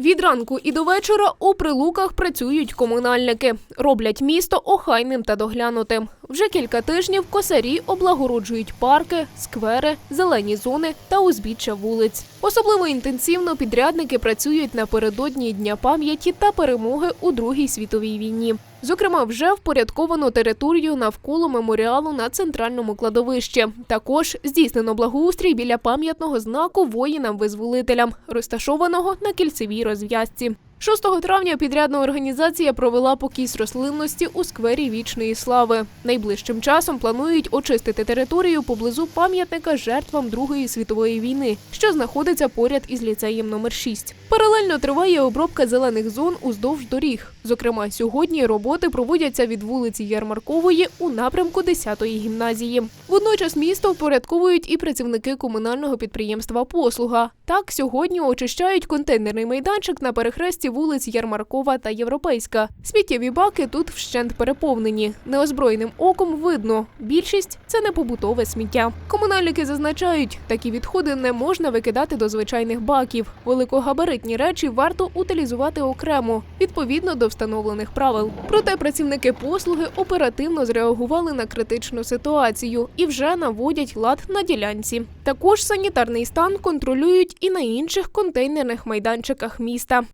Від ранку і до вечора у прилуках працюють комунальники, роблять місто охайним та доглянутим. Вже кілька тижнів косарі облагороджують парки, сквери, зелені зони та узбіччя вулиць. Особливо інтенсивно підрядники працюють напередодні Дня пам'яті та перемоги у Другій світовій війні. Зокрема, вже впорядковано територію навколо меморіалу на центральному кладовищі. Також здійснено благоустрій біля пам'ятного знаку воїнам-визволителям, розташованого на кільцевій розв'язці. 6 травня підрядна організація провела покіс рослинності у сквері вічної слави. Найближчим часом планують очистити територію поблизу пам'ятника жертвам Другої світової війни, що знаходиться поряд із ліцеєм номер 6. Паралельно триває обробка зелених зон уздовж доріг. Зокрема, сьогодні роботи проводяться від вулиці Ярмаркової у напрямку 10-ї гімназії. Водночас місто впорядковують і працівники комунального підприємства Послуга. Так, сьогодні очищають контейнерний майданчик на перехресті вулиць Ярмаркова та Європейська. Сміттєві баки тут вщент переповнені. Неозброєним оком видно, більшість це не побутове сміття. Комунальники зазначають, такі відходи не можна викидати до звичайних баків. Великогабаритні речі варто утилізувати окремо, відповідно до встановлених правил. Проте працівники послуги оперативно зреагували на критичну ситуацію і вже наводять лад на ділянці. Також санітарний стан контролюють і на інших контейнерних майданчиках міста.